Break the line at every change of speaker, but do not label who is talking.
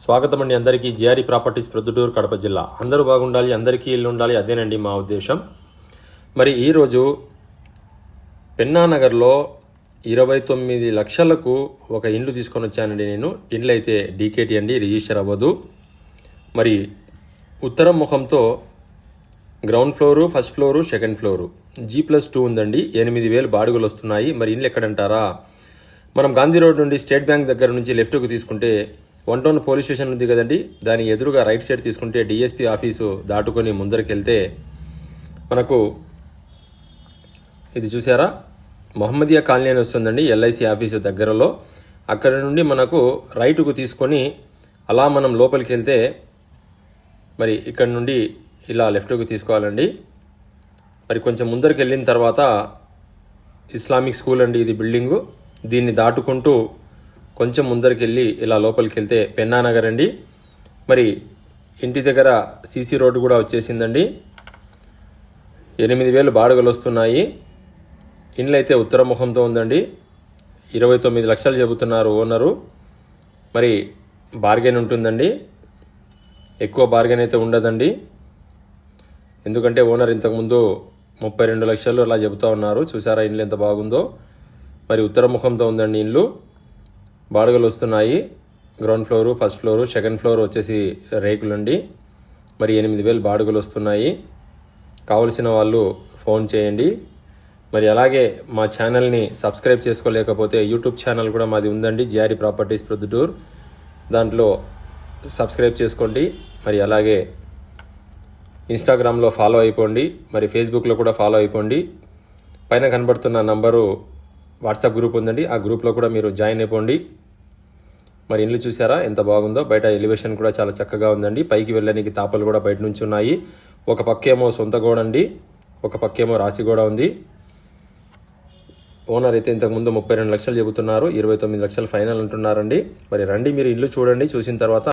స్వాగతం అండి అందరికీ. జిఆర్ఈ ప్రాపర్టీస్ ప్రొద్దుటూరు కడప జిల్లా. అందరూ బాగుండాలి అందరికీ ఇల్లు ఉండాలి అదేనండి మా ఉద్దేశం. మరి ఈరోజు పెన్నానగర్లో ఇరవై తొమ్మిది లక్షలకు ఒక ఇండ్లు తీసుకొని వచ్చానండి నేను. ఇండ్లు అయితే డీకేటీ అండి రిజిస్టర్ అవ్వదు. మరి ఉత్తరం ముఖంతో ground floor first floor second floor. G plus two ఉందండి ఎనిమిది వేలు బాడుగులు వస్తున్నాయి. మరి ఇండ్లు ఎక్కడంటారా? మనం గాంధీ రోడ్ నుండి స్టేట్ బ్యాంక్ దగ్గర నుంచి లెఫ్ట్కు తీసుకుంటే వన్ టౌన్ పోలీస్ స్టేషన్ ఉంది కదండి. దాని ఎదురుగా రైట్ సైడ్ తీసుకుంటే డిఎస్పీ ఆఫీసు దాటుకొని ముందరికెళ్తే మనకు ఇది చూసారా? మొహమ్మదియా కాలనీ అని వస్తుందండి ఎల్ఐసి ఆఫీసు దగ్గరలో. అక్కడ నుండి మనకు రైటుకు తీసుకొని అలా మనం లోపలికి వెళ్తే మరి ఇక్కడ నుండి ఇలా లెఫ్ట్కి తీసుకోవాలండి. మరి కొంచెం ముందరికి వెళ్ళిన తర్వాత ఇస్లామిక్ స్కూల్ అండి ఇది బిల్డింగు. దీన్ని దాటుకుంటూ కొంచెం ముందరికి వెళ్ళి ఇలా లోపలికి వెళ్తే పెన్నా నగర్ అండి. మరి ఇంటి దగ్గర సీసీ రోడ్డు కూడా వచ్చేసిందండి. ఎనిమిది వేలు బాడుగలు వస్తున్నాయి. ఇండ్లు అయితే ఉత్తర ముఖంతో ఉందండి. ఇరవై తొమ్మిది లక్షలు చెబుతున్నారు ఓనరు. మరి బార్గెన్ ఉంటుందండి. ఎక్కువ బార్గెన్ అయితే ఉండదండి. ఎందుకంటే ఓనర్ ఇంతకుముందు ముప్పై రెండు లక్షలు అలా చెబుతా ఉన్నారు. చూసారా ఇండ్లు ఎంత బాగుందో. మరి ఉత్తర ముఖంతో ఉందండి ఇండ్లు. బాడుగలు వస్తున్నాయి. Ground floor first floor second floor వచ్చేసి రేకులండి. మరి ఎనిమిది వేలు బాడుగలు వస్తున్నాయి. కావలసిన వాళ్ళు ఫోన్ చేయండి. మరి అలాగే మా ఛానల్ని సబ్స్క్రైబ్ చేసుకోలేకపోతే యూట్యూబ్ ఛానల్ కూడా మాది ఉందండి జిఆర్ఈ ప్రాపర్టీస్ ప్రొద్దుటూర్. దాంట్లో సబ్స్క్రైబ్ చేసుకోండి. మరి అలాగే ఇన్స్టాగ్రామ్లో ఫాలో అయిపోండి. మరి ఫేస్బుక్లో కూడా ఫాలో అయిపోండి. పైన కనబడుతున్న నంబరు వాట్సాప్ గ్రూప్ ఉందండి. ఆ గ్రూప్లో కూడా మీరు జాయిన్ అయిపోండి. మరి ఇల్లు చూసారా? ఎంత బాగుందో. బయట ఎలివేషన్ కూడా చాలా చక్కగా ఉందండి. పైకి వెళ్ళడానికి తాపలు కూడా బయట నుంచి ఉన్నాయి. ఒక పక్కేమో సొంత గోడ అండి. ఒక పక్కేమో రాసి గోడ ఉంది. ఓనర్ అయితే ఇంతకుముందు ముప్పై రెండు లక్షలు చెబుతున్నారు. ఇరవై తొమ్మిది లక్షలు ఫైనల్ అంటున్నారండి. మరి రండి మీరు ఇల్లు చూడండి. చూసిన తర్వాత